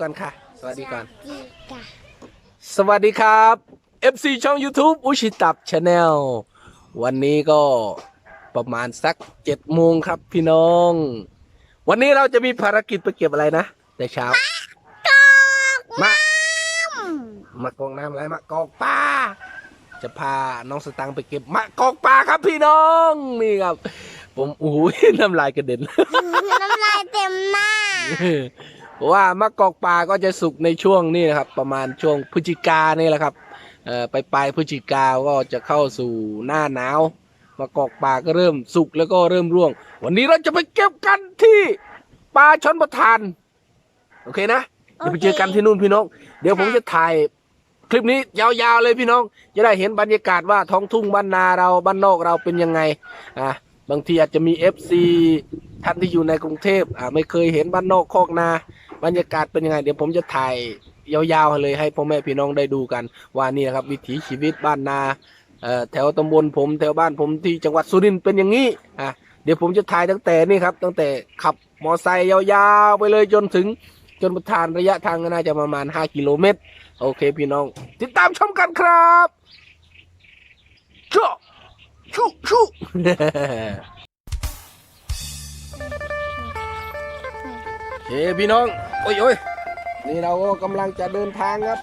ก่อนค่ะ สวัสดีก่อนดีจ้ะสวัสดีครับ FC ช่อง YouTube อุชิตับชาแนลวันนี้ก็ประมาณสักเจ็ดโมงครับพี่น้อง วันนี้เราจะมีภารกิจไปเก็บอะไรนะแต่เช้า มาอืมมากองน้ำอะไรมากอกปลาจะพาน้องสตังค์ไปเก็บมากอกปลาครับพี่น้องนี่ครับ ผมโอ้โหน้ำลายกระเด็นน้ำลายเต็มหน้า เพราะว่ามะกอกปลาก็จะสุกในช่วงนี้นะครับ ประมาณช่วงพฤศจิกานี่แหละครับเอ่อไปปลายพฤศจิกาก็จะเข้าสู่หน้าหนาวมะกอกปลาก็เริ่มสุกแล้วก็เริ่มร่วง วันนี้เราจะไปเก็บกันที่ปลาชนประทานโอเคนะเดี๋ยวไปเจอกันที่นู่นพี่น้อง เดี๋ยวผมจะถ่ายคลิปนี้ยาวๆเลยพี่น้อง จะได้เห็นบรรยากาศว่าท้องทุ่งบ้านนาเราบ้านนอกเราเป็นยังไงอะบางทีอาจจะมี FC ท่านที่อยู่ในกรุงเทพอ่าไม่เคยเห็นบ้านนอกคอกนา บรรยากาศเป็นยังไง เดี๋ยวผมจะถ่ายยาวๆเลยให้พ่อแม่พี่น้องได้ดูกัน ว่านี่นะครับวิถีชีวิตบ้านนาแถวตำบลผมแถวบ้านผมที่จังหวัดสุรินทร์เป็นอย่างนี้อะเดี๋ยวผมจะถ่ายตั้งแต่นี่ครับตั้งแต่ขับมอไซค์ยาวๆไปเลยจนถึงจนประทานระยะทางก็น่าจะประมาณ 5 กิโลเมตร โอเคพี่น้อง ติดตามชมกันครับชูชูชูโอเคพี่น้อง โอ้ยโอ้ยนี่เราก็กำลังจะเดินทางครับ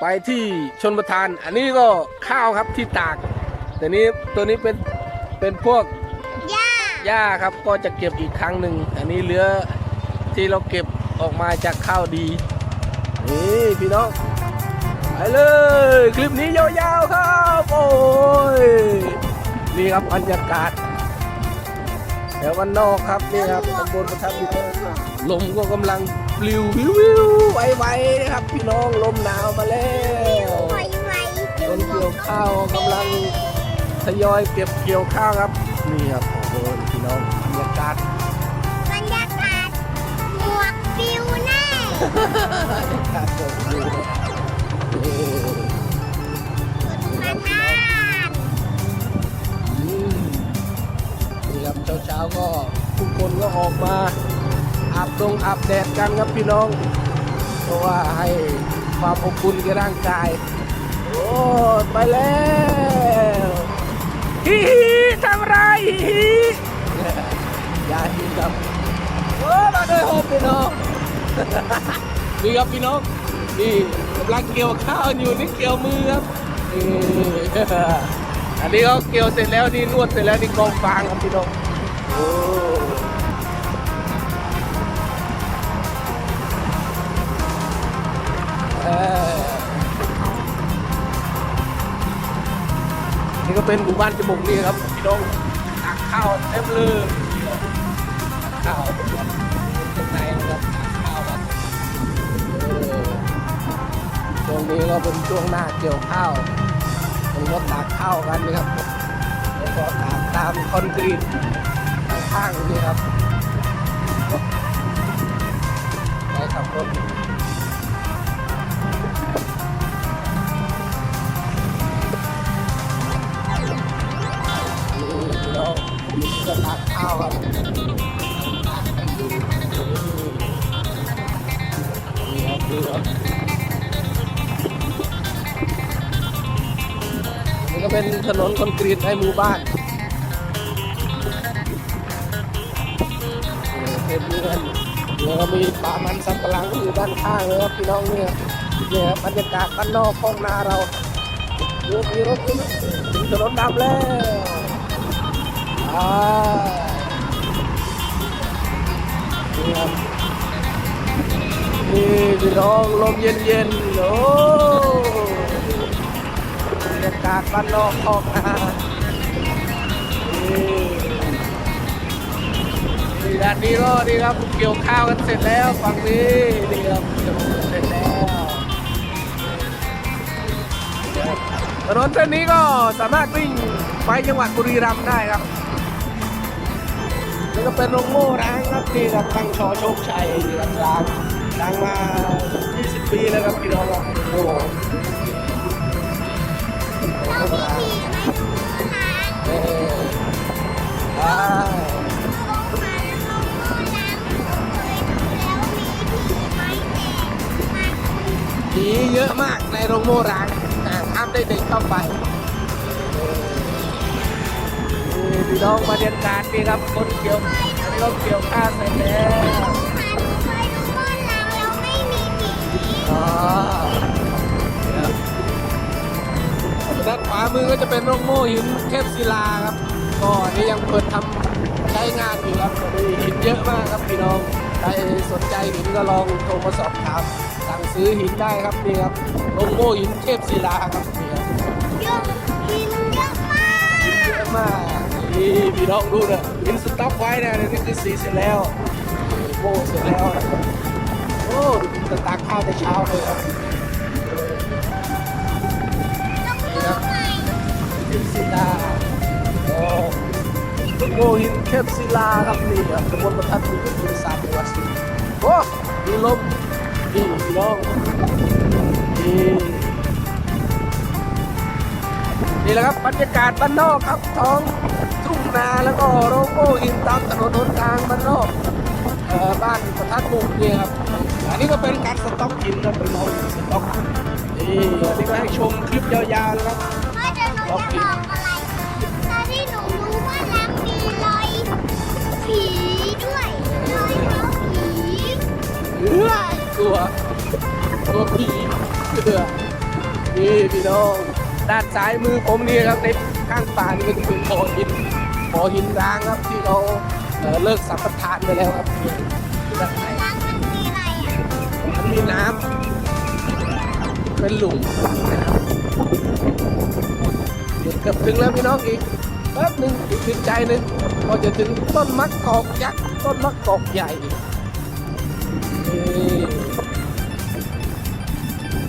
ไปที่ชนประทาน อันนี้ก็ข้าวครับที่ตาก แต่นี้ตัวนี้เป็นเป็นพวกย่าหญ้าครับก็จะเก็บอีกครั้งหนึ่งอันนี้เหลือที่เราเก็บออกมาจากข้าวดีนี่พี่น้องไปเลย คลิปนี้ยาวๆครับ โอ้ยนี่ครับบรรยากาศแถววันนอกครับนี่ครับตำบลประทับอยู่ ลมก็กำลังปลิววิววิวไวๆนะครับ พี่น้องลมหนาวมาแล้วต้นเกี่ยวข้าวกำลังทยอยเก็บเกี่ยวข้าวครับนี่ครับโอ้โหพี่น้องบรรยากาศบรรยากาศหมวกปิวแน่บรรยากาศสดอยู่นี่มาทานนี่ครับเช้าๆก็ทุกคนก็ออกมา อาบดงอาบแดดกันครับพี่น้อง เพราะว่าให้ความอบอุ่นแก่ร่างกาย โอ้ไปแล้วฮิฮิทำไรฮิฮิอย่าฮิครับโอ้มาด้วยโฮพี่น้องนี่ครับพี่น้องนี่กำลังเกี่ยวข้าวอยู่นี่เกี่ยวมือครับดีอันนี้เขาเกี่ยวเสร็จแล้วนี่นวดเสร็จแล้วนี่กองฟางครับพี่น้องโอ้ เป็นหมู่บ้านจมูกนี่ครับพี่น้องตักข้าวเต็มเลยข้าวข้างในนะครับตักข้าวครับช่วงนี้ก็เป็นช่วงหน้าเกี่ยวข้าวผมก็ตากข้าวกันนะครับแล้วก็ตากตามคอนกรีตข้างนี่ครับไปขับรถ นกรีตในหมู่บ้านเป็นเรือนแล้วก็มีป่ามันสำปะหลังอยู่ด้านข้างเลยครับพี่น้องเนี่ยเนี่ยบรรยากาศบ้านนอกของนาเราดูมีรถถึงถนนดำแล้วอ่านี่พี่น้องลมเย็นๆโอ้ กาศบ้านนอกออกนานี่ด้านนี้ก็นี่ครับเกี่ยวข้าวกันเสร็จแล้วฝั่งนี้นี่ครับเกี่ยวเสร็จแล้วถนนเส้นนี้ก็สามารถวิ่งไปจังหวัดบุรีรัมย์ได้ครับนี่ก็เป็นโรงโม่ร้างครับนี่ครับตั้งชอโชคชัยร้านร้างมา 20 ปีแล้วครับพี่น้องครับโอ้ ผีไมคะเออใช่ลงมาแล้วน้ำเคยดูแล้วมีผีไหมผีเยอะมากในโรงโม่ร้างแต่ห้ามได้เด็กเข้าไปนี่พี่น้องบรรยากาศนี่ครับคนเกี่ยวอันนี้ก็เกี่ยวข้าวเสร็จแล้วหาหนูเคยดูบ้านเราแล้วไม่มีผีอ๋อ ด้านขวามือก็จะเป็นโรงโม่หินเทพศิลาครับ ก็อันนี้ยังเปิดทำใช้งานอยู่ครับหินเยอะมากครับพี่น้องใครสนใจหินก็ลองโทรมาสอบถามสั่งซื้อหินได้ครับนี่ครับโรงโม่หินเทพศิลาครับนี่ครับเยอะหินเยอะมากหินเยอะมากนี่พี่น้องดูนะหินสต็อกไว้นะนี่คือสีเสร็จแล้วโม่เสร็จแล้วนะโอ้ตากข้าวแต่เช้าเลยครับ เทพศิลาโอ้โหินเทพศิลาครับนี่ครับตำบลประทัดมีก็คือสามจังหวัดสุโอ้มีลมนี่พี่น้องนี่นี่แหละครับบรรยากาศบ้านนอกครับท้องทุ่งนาแล้วก็โรโม่หินตามถนนหนทางบ้านนอกบ้านประทัดบุกเนี่ยครับ อันนี้ก็เป็นการสต็อกหินครับเป็นโมหินสต็อกนี่อันนี้ก็ให้ชมคลิปยาวๆเลยครับ จะบอกอะไรตอนที่หนูรู้ว่าน้ำมีรอยผีด้วยรอยเท้าผีเอื้อตัวตัวผีเอื้อนี่พี่น้องด้านซ้ายมือผมนี่ครับในข้างป่านี่เป็นบ่อหินบ่อหินร้างครับที่เราเอ่อเลิกสัมปทานไปแล้วครับด้านใน น้ำมันมีอะไรอะมันมีน้ำเป็นหลุมนะครับ กือบถึงแล้วพี่น้องอีกแป๊บหนึ่งอีกถึงใจหนึ่งก็จะถึงต้นมะกอกยักษ์ต้นมะกอกใหญ่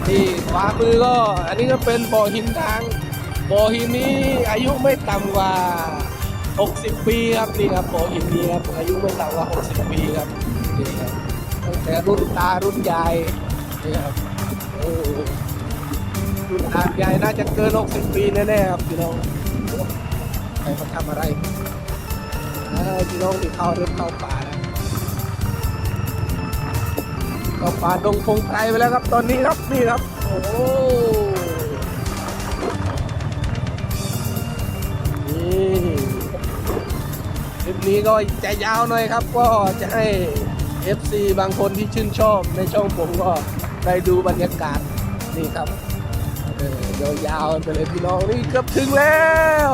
ที่ขวามือก็ อันนี้ก็เป็นบ่อหินทางบ่อหินนี้อายุไม่ต่ำกว่า 60 ปีครับนี่ครับบ่อหินนี้ครับอายุไม่ต่ำกว่า 60 ปีครับนี่ครับตั้งแต่รุ่นตารุ่นยายนี่ครับโอ้ ตายายน่าจะเกิน 60 ปีแน่ๆครับพี่น้องใครมาทำอะไรพี่น้องที่เข้าเริ่มเข้าป่าแล้วก็ป่าดงพงไพรไปแล้วครับ ตอนนี้ครับนี่ครับ โอ้โหนี่คลิปนี้ก็จะยาวหน่อยครับ ก็จะให้ FC บางคนที่ชื่นชอบในช่องผมก็ได้ดูบรรยากาศนี่ครับ ยาวๆไปเลยพี่น้องนี่เกือบถึงแล้ว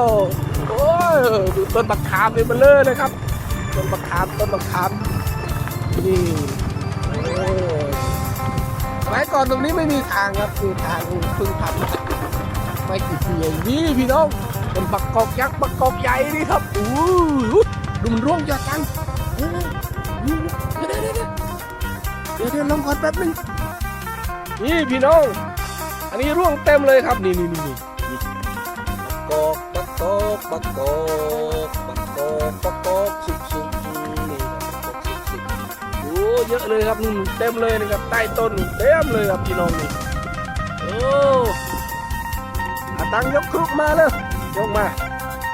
โอ้ยดูต้นมะขามเลยมันเลยเลยครับ ต้นมะขามต้นมะขามนี่โอ้ยสมัยก่อนตรงนี้ไม่มีทางครับคือทางเพึ่งทำไม่กี่ปีเองนี่พี่น้องเป็นปักกอกยักษ์ปักกอกใหญ่นี่ครับอู้ดูมันร่วงยอดจังเนี่เดี๋ยวเดี๋ยวเดี๋ยวเดี๋ยวเดี๋ยวลงก่อนแป๊บนึงนี่พี่น้อง อันนี้ร่วงเต็มเลยครับ นี่นี่นี่นี่กอกปักกอกปักกอกปักกอกปักกอกสุกสุกนี่ปักกอกสุกสุกโอ้เยอะเลยครับนู่เต็มเลยนะครับใต้ต้นเต็มเลยครับพี่น้องนี่โอ้อาตังยกครุกมาเลยยกมา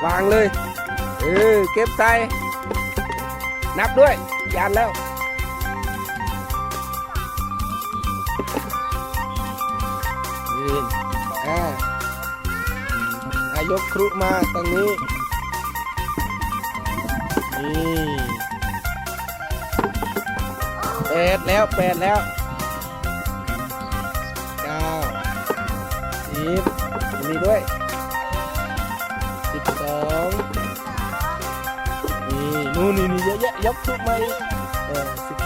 วางเลยเออเก็บใส่นับด้วยยานแล้ว นอ่าอายกครุมาตรงนี้ นี่แปดแล้วแปดแล้วเก้าสิบมีด้วยสิบสองนี่นู่นนี่นี่เยอะแยะยกทุกไหมเออสิบ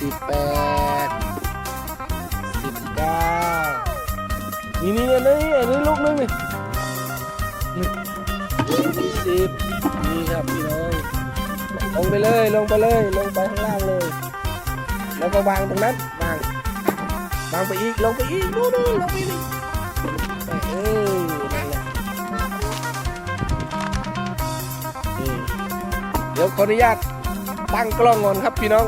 สิบแปดสิบเก้านี่นี่อันนี้อันนี้ลูกนึงนี่นี่ยี่สิบนี่ครับพี่น้องลงไปเลยลงไปเลยลงไปข้างล่างเลย แล้วก็วางตรงนั้นวางวางไปอีกลงไปอีกนู่นนู่นลงไปอีกเออนั่นแหละเดี๋ยวขออนุญาตตั้งกล้องก่อนครับพี่น้อง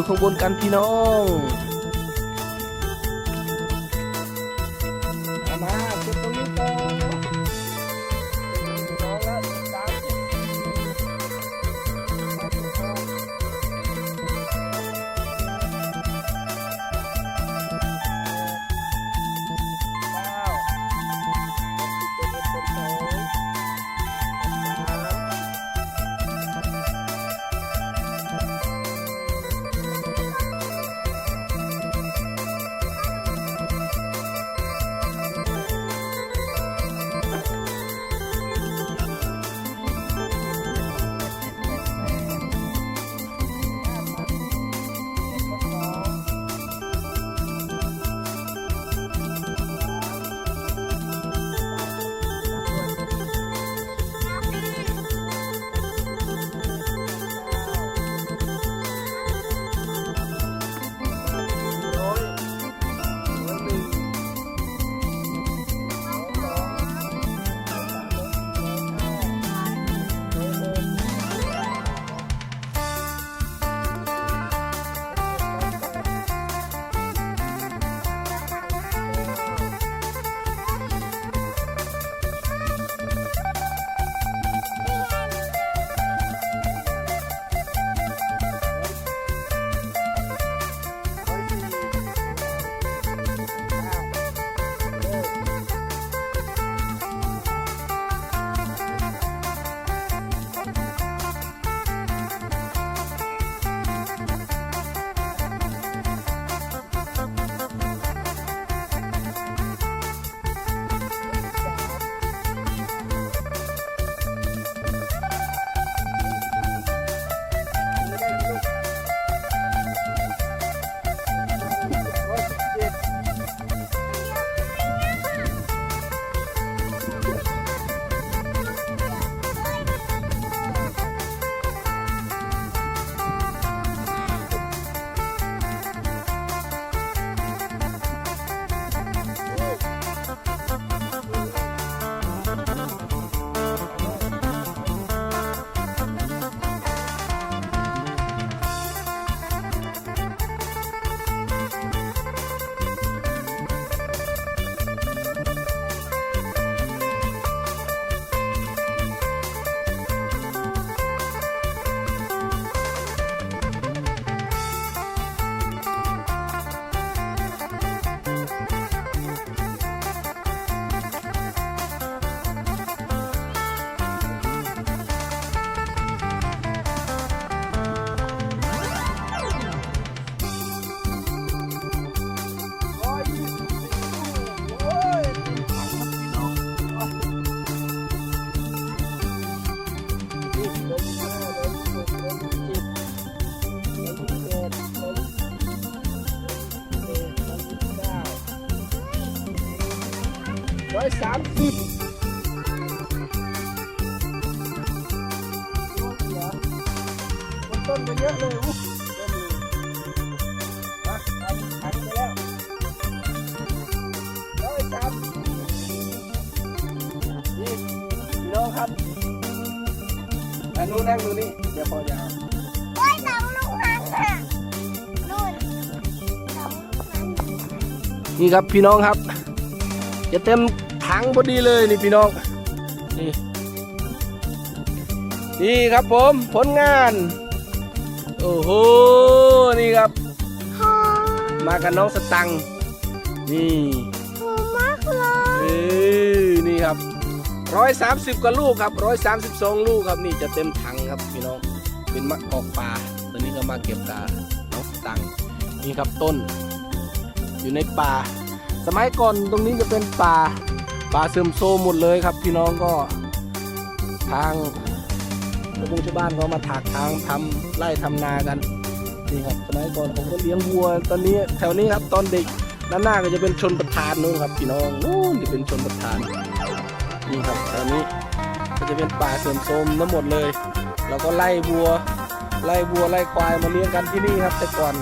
ดูข้างบนกันพี่น้อง มา สามสิบต้นกันเยอะเลยอู้มาไปแล้วร้อยสามนี่พี่น้องครับอันนู้นนั่งดูนี่เดี๋ยวพอจะเอาโอ้สองลูกนั่นค่ะนู่นสองนั่นี่ครับพี่น้องครับ จะเต็ม ถังพอดีเลยนี่พี่น้องนี่นี่ครับผมผลงาน โอ้โหนี่ครับ มากับน้องสตังนี่มากเลยเออนี่ครับร้อยสามสิบกว่าลูกครับร้อยสามสิบสองลูกครับนี่จะเต็มถังครับพี่น้องเป็นมะกอกป่าตอนนี้ก็มาเก็บกาน้องสตังนี่ครับต้น อยู่ในป่า สมัยก่อนตรงนี้จะเป็นป่า ป่าเสื่อมโทมหมดเลยครับ พี่น้องก็ทางชาวบ้านชาวบ้านเขามาถากทางทำไร่ทำนากันนี่ครับสมัยก่อนผมก็เลี้ยงวัวตอนนี้แถวนี้ครับตอนเด็กด้านหน้าก็จะเป็นชนประทานนู้นครับ พี่น้องนู้นจะเป็นชนประทานนี่ครับแถวนี้ก็จะเป็นป่าเสื่อมโทรมทั้งหมดเลยเราก็ไล่วัว ไล่วัวไล่ควายมาเลี้ยงกันที่นี่ครับแต่ก่อน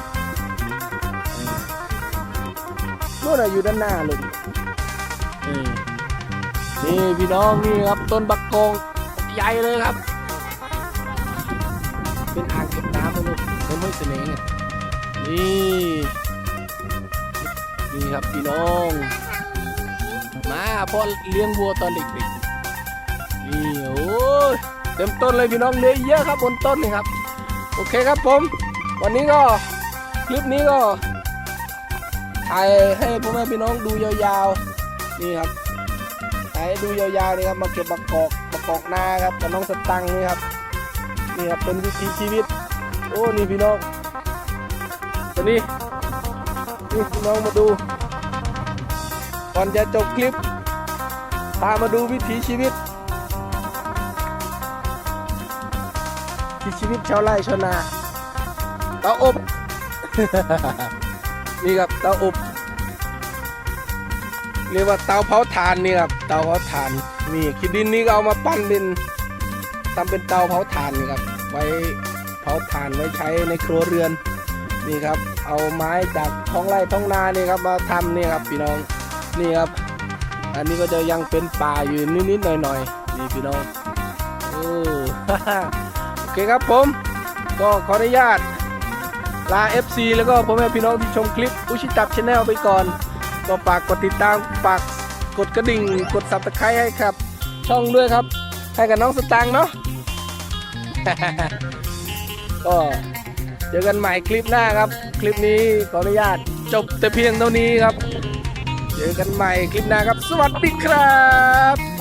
นู่นน่ะอยู่ด้านหน้าเลย นี่พี่น้องนี่ครับต้นบักกงใหญ่เลยครับ เป็นอ่างเก็บน้ำนะลูกเต้นห้วยเสน่ห์นี่นี่ครับพี่น้อง มาพ่อเลี้ยงวัวตอนเด็กๆนี่โอ้ยเต็มต้นเลยพี่น้องเนื้อเยอะครับบนต้นนี่ครับ โอเคครับผม วันนี้ก็คลิปนี้ก็ถ่ายให้พ่อแม่พี่น้องดูยาวๆนี่ครับ ดูยาวๆนี่ครับมาเก็บบักกอกบักกอกนาครับกับน้องสตังค์นี่ครับนี่ครับเป็นวิถีชีวิต โอ้นี่พี่น้องตัวนี้นี่พี่น้องมาดูก่อนจะจบคลิปพามาดูวิถีชีวิตวิถีชีวิตชาวไร่ชาวนาเตาอบ นี่ครับเตาอบ เรียกว่าเตาเผาถ่านนี่ครับเตาเผาถ่านนี่คิดดินนี่ก็เอามาปั้นเป็นทำเป็นเตาเผาถ่านนี่ครับไว้เผาถ่านไว้ใช้ในครัวเรือนนี่ครับ เอาไม้จากท้องไร่ท้องนานี่ครับมาทำนี่ครับพี่น้องนี่ครับ อันนี้ก็จะยังเป็นป่าอยู่นิดๆหน่อยๆนี่พี่น้องโอ้โอเคครับผม ก็ขออนุญาตลา FC แล้วก็พ่อแม่พี่น้องที่ชมคลิปอุชิตับชาแนลไปก่อน ก็ฝากกดติดตามฝากกดกระดิ่ง กด subscribe ให้ครับ ช่องด้วยครับ ให้กับน้องสตางค์เนาะ ก็เจอกันใหม่คลิปหน้าครับ คลิปนี้ขออนุญาตจบแต่เพียงเท่านี้ครับ เจอกันใหม่คลิปหน้าครับ สวัสดีครับ